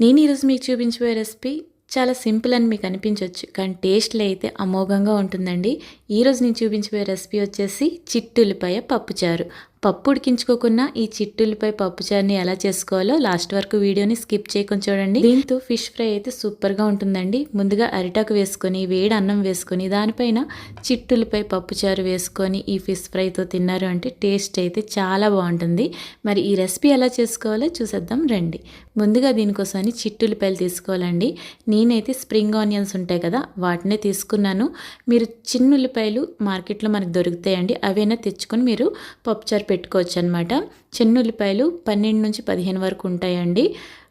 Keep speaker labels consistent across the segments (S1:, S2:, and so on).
S1: నేను ఈరోజు మీకు చూపించబోయే రెసిపీ చాలా సింపుల్ అని మీకు అనిపించవచ్చు కానీ టేస్ట్లో అయితే అమోఘంగా ఉంటుందండి. ఈరోజు నేను చూపించబోయే రెసిపీ వచ్చేసి చిట్టులపాయ పప్పుచారు. పప్పు ఉడికించుకోకుండా ఈ చిట్టులపై పప్పుచారుని ఎలా చేసుకోవాలో లాస్ట్ వరకు వీడియోని స్కిప్ చేయకుండా చూడండి. దీంతో ఫిష్ ఫ్రై అయితే సూపర్గా ఉంటుందండి. ముందుగా అరిటాకు వేసుకొని వేడి అన్నం వేసుకొని దానిపైన చిట్టులపై పప్పుచారు వేసుకొని ఈ ఫిష్ ఫ్రైతో తిన్నారు అంటే టేస్ట్ అయితే చాలా బాగుంటుంది. మరి ఈ రెసిపీ ఎలా చేసుకోవాలో చూసేద్దాం రండి. ముందుగా దీనికోసమని చిట్టులపాయలు తీసుకోవాలండి. నేనైతే స్ప్రింగ్ ఆనియన్స్ ఉంటాయి కదా వాటినే తీసుకున్నాను. మీరు చిన్న ఉల్లిపాయలు మార్కెట్లో మనకు దొరుకుతాయండి. అవైనా తెచ్చుకొని మీరు పప్పుచారు పెట్టుకోవచ్చు అనమాట చిన్న ఉల్లిపాయలు పన్నెండు నుంచి పదిహేను వరకు ఉంటాయండి.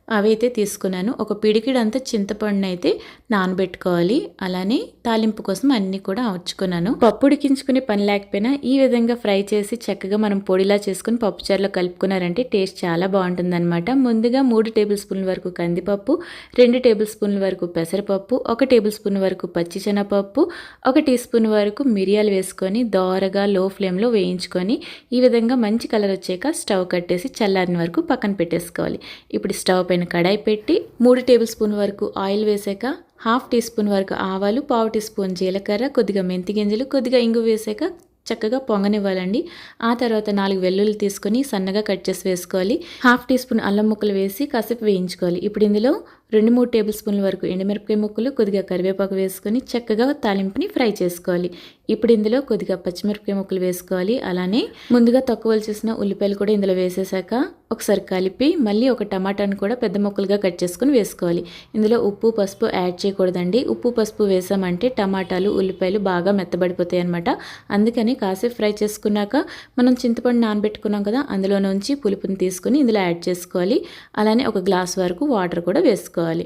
S1: అవి అయితే తీసుకున్నాను. ఒక పిడికిడంతా చింతపండుని అయితే నానబెట్టుకోవాలి. అలానే తాలింపు కోసం అన్నీ కూడా అవర్చుకున్నాను పప్పు ఉడికించుకునే పని లేకపోయినా ఈ విధంగా ఫ్రై చేసి చక్కగా మనం పొడిలా చేసుకుని పప్పుచారులో కలుపుకున్నారంటే టేస్ట్ చాలా బాగుంటుందన్నమాట. ముందుగా మూడు టేబుల్ స్పూన్ల వరకు కందిపప్పు రెండు టేబుల్ స్పూన్ల వరకు పెసరపప్పు ఒక టేబుల్ స్పూన్ వరకు పచ్చిశనగపప్పు ఒక టీ స్పూన్ వరకు మిరియాలు వేసుకొని దోరగా లో ఫ్లేమ్లో వేయించుకొని ఈ విధంగా మంచి కలర్ వచ్చాక స్టవ్ కట్టేసి చల్లారిన వరకు పక్కన పెట్టేసుకోవాలి. ఇప్పుడు స్టవ్ పైన కడాయి పెట్టి మూడు టేబుల్ స్పూన్ వరకు ఆయిల్ వేసాక హాఫ్ టీ స్పూన్ వరకు ఆవాలు పావు టీ స్పూన్ జీలకర్ర కొద్దిగా మెంతి గింజలు కొద్దిగా ఇంగు వేసాక చక్కగా పొంగనివ్వాలండి. ఆ తర్వాత నాలుగు వెల్లుల్లి తీసుకొని సన్నగా కట్ చేసి వేసుకోవాలి. హాఫ్ టీ స్పూన్ అల్లం ముక్కలు వేసి కాసేపు వేయించుకోవాలి. ఇప్పుడు ఇందులో రెండు మూడు టేబుల్ స్పూన్ల వరకు ఎండుమిరపకాయ ముక్కలు కొద్దిగా కరివేపాకు వేసుకొని చక్కగా తాలింపుని ఫ్రై చేసుకోవాలి. ఇప్పుడు ఇందులో కొద్దిగా పచ్చిమిరపకాయ ముక్కలు వేసుకోవాలి. అలానే ముందుగా తక్కువ చేసిన ఉల్లిపాయలు కూడా ఇందులో వేసేసాక ఒకసారి కలిపి మళ్ళీ ఒక టమాటాను కూడా పెద్ద ముక్కలుగా కట్ చేసుకుని వేసుకోవాలి. ఇందులో ఉప్పు పసుపు యాడ్ చేయకూడదండి. ఉప్పు పసుపు వేసామంటే టమాటాలు ఉల్లిపాయలు బాగా మెత్తబడిపోతాయి అనమాట అందుకని కాసేపు ఫ్రై చేసుకున్నాక మనం చింతపండు నానబెట్టుకున్నాం కదా అందులో నుంచి పులుపుని తీసుకుని ఇందులో యాడ్ చేసుకోవాలి. అలానే ఒక గ్లాస్ వరకు వాటర్ కూడా వేసుకోవాలి. వేసుకోవాలి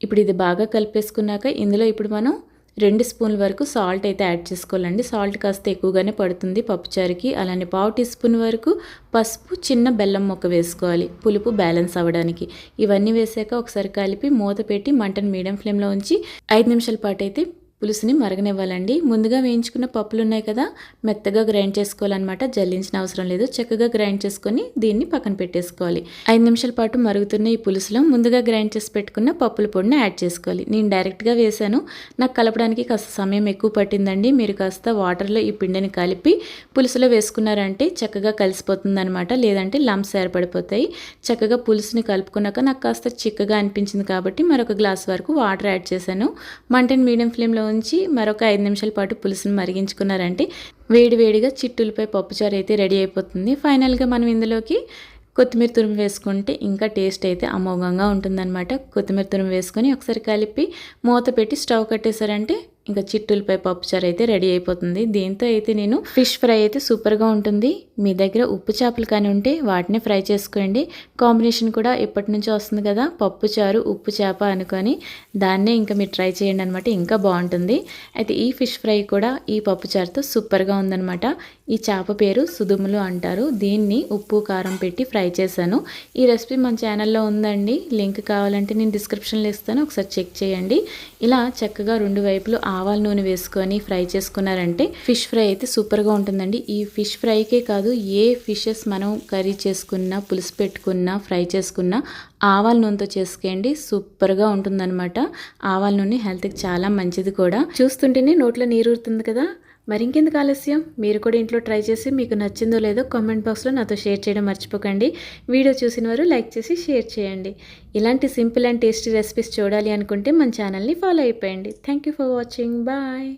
S1: ఇప్పుడు ఇది బాగా కలిపేసుకున్నాక ఇందులో ఇప్పుడు మనం రెండు స్పూన్ల వరకు సాల్ట్ అయితే యాడ్ చేసుకోవాలండి. సాల్ట్ కాస్త ఎక్కువగానే పడుతుంది పప్పుచారుకి అలానే పావు టీ స్పూన్ వరకు పసుపు చిన్న బెల్లం మొక్క వేసుకోవాలి పులుపు బ్యాలెన్స్ అవ్వడానికి. ఇవన్నీ వేసాక ఒకసారి కలిపి మూత పెట్టి మంటను మీడియం ఫ్లేమ్లో ఉంచి ఐదు నిమిషాల పాటు అయితే పులుసుని మరగనివ్వాలండి. ముందుగా వేయించుకున్న పప్పులు ఉన్నాయి కదా మెత్తగా గ్రైండ్ చేసుకోవాలన్నమాట. జల్లించిన అవసరం లేదు. చక్కగా గ్రైండ్ చేసుకొని దీన్ని పక్కన పెట్టేసుకోవాలి. ఐదు నిమిషాల పాటు మరుగుతున్న ఈ పులుసులో ముందుగా గ్రైండ్ చేసి పెట్టుకున్న పప్పుల పొడిని యాడ్ చేసుకోవాలి. నేను డైరెక్ట్గా వేసాను నాకు కలపడానికి కాస్త సమయం ఎక్కువ పట్టిందండి. మీరు కాస్త వాటర్లో ఈ పిండిని కలిపి పులుసులో వేసుకున్నారంటే చక్కగా కలిసిపోతుందనమాట లేదంటే లంప్స్ ఏర్పడిపోతాయి. చక్కగా పులుసుని కలుపుకున్నాక నాకు కాస్త చిక్కగా అనిపించింది కాబట్టి మరొక గ్లాస్ వరకు వాటర్ యాడ్ చేశాను. మంటని మీడియం ఫ్లేమ్లో ఉంచి మరొక ఐదు నిమిషాల పాటు పులుసును మరిగించుకున్నారంటే వేడివేడిగా చిట్టులపై పప్పుచారు అయితే రెడీ అయిపోతుంది. ఫైనల్గా మనం ఇందులోకి కొత్తిమీర తురుము వేసుకుంటే ఇంకా టేస్ట్ అయితే అమోఘంగా ఉంటుందన్నమాట. కొత్తిమీర తురుము వేసుకొని ఒకసారి కలిపి మూత పెట్టి స్టవ్ కట్టేశారంటే ఇంకా చిట్టులపై పప్పుచారు అయితే రెడీ అయిపోతుంది. దీంతో అయితే నేను ఫిష్ ఫ్రై అయితే సూపర్గా ఉంటుంది. మీ దగ్గర ఉప్పు చేపలు కానీ ఉంటే వాటిని ఫ్రై చేసుకోండి. కాంబినేషన్ కూడా ఎప్పటి నుంచో వస్తుంది కదా పప్పు చారు ఉప్పు చేప అనుకొని దాన్నే ఇంకా మీరు ట్రై చేయండి అనమాట ఇంకా బాగుంటుంది. అయితే ఈ ఫిష్ ఫ్రై కూడా ఈ పప్పు చారుతో సూపర్గా ఉందనమాట ఈ చేప పేరు సుదుములు అంటారు. దీన్ని ఉప్పు కారం పెట్టి ఫ్రై చేశాను. ఈ రెసిపీ మన ఛానల్లో ఉందండి. లింక్ కావాలంటే నేను డిస్క్రిప్షన్లో ఇస్తాను. ఒకసారి చెక్ చేయండి. ఇలా చక్కగా రెండు వైపులు ఆవాల నూనె వేసుకొని ఫ్రై చేసుకున్నారంటే ఫిష్ ఫ్రై అయితే సూపర్గా ఉంటుందండి. ఈ ఫిష్ ఫ్రైకే కాదు ఏ ఫిషెస్ మనం కర్రీ చేసుకున్నా పులుసు పెట్టుకున్నా ఫ్రై చేసుకున్నా ఆవాల నూనెతో చేసుకోండి సూపర్గా ఉంటుందన్నమాట. ఆవాల నూనె హెల్త్కి చాలా మంచిది కూడా. చూస్తుంటేనే నోట్లో నీరు ఊరుతుంది కదా. మరి ఇంకెందుకు ఆలస్యం? మీరు కూడా ఇంట్లో ట్రై చేసి మీకు నచ్చిందో లేదో కామెంట్ బాక్స్లో నాతో షేర్ చేయడం మర్చిపోకండి. వీడియో చూసిన వారు లైక్ చేసి షేర్ చేయండి. ఇలాంటి సింపుల్ అండ్ టేస్టీ రెసిపీస్ చూడాలి అనుకుంటే మన ఛానల్ని follow అయిపోయండి. Thank for watching. Bye.